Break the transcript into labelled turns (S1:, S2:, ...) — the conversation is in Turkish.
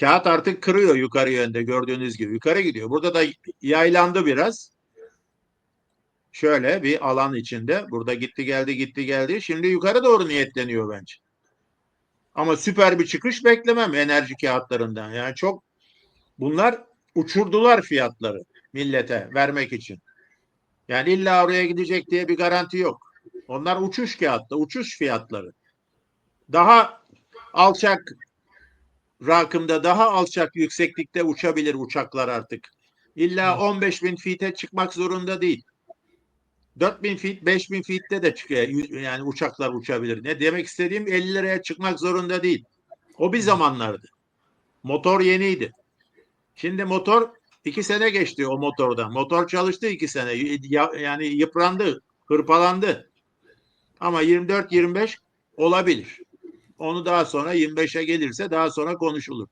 S1: Kağıt artık kırıyor yukarı yönde gördüğünüz gibi. Yukarı gidiyor. Burada da yaylandı biraz. Şöyle bir alan içinde. Burada gitti geldi gitti geldi. Şimdi yukarı doğru niyetleniyor bence. Ama süper bir çıkış beklemem enerji kağıtlarından. Yani çok bunlar uçurdular fiyatları millete vermek için. Yani illa oraya gidecek diye bir garanti yok. Onlar uçuş kağıtta, uçuş fiyatları. Daha alçak rakımda, daha alçak yükseklikte uçabilir uçaklar artık. İlla 15 bin feet'e çıkmak zorunda değil. 4000 feet, 5000 feet'te de çıkıyor. Yani uçaklar uçabilir. Ne demek istediğim 50 liraya çıkmak zorunda değil. O bir zamanlardı. Motor yeniydi. Şimdi motor iki sene geçti o motordan. Motor çalıştı iki sene. Ya- Yani yıprandı, hırpalandı. Ama 24-25 olabilir. Onu daha sonra 25'e gelirse daha sonra konuşulur.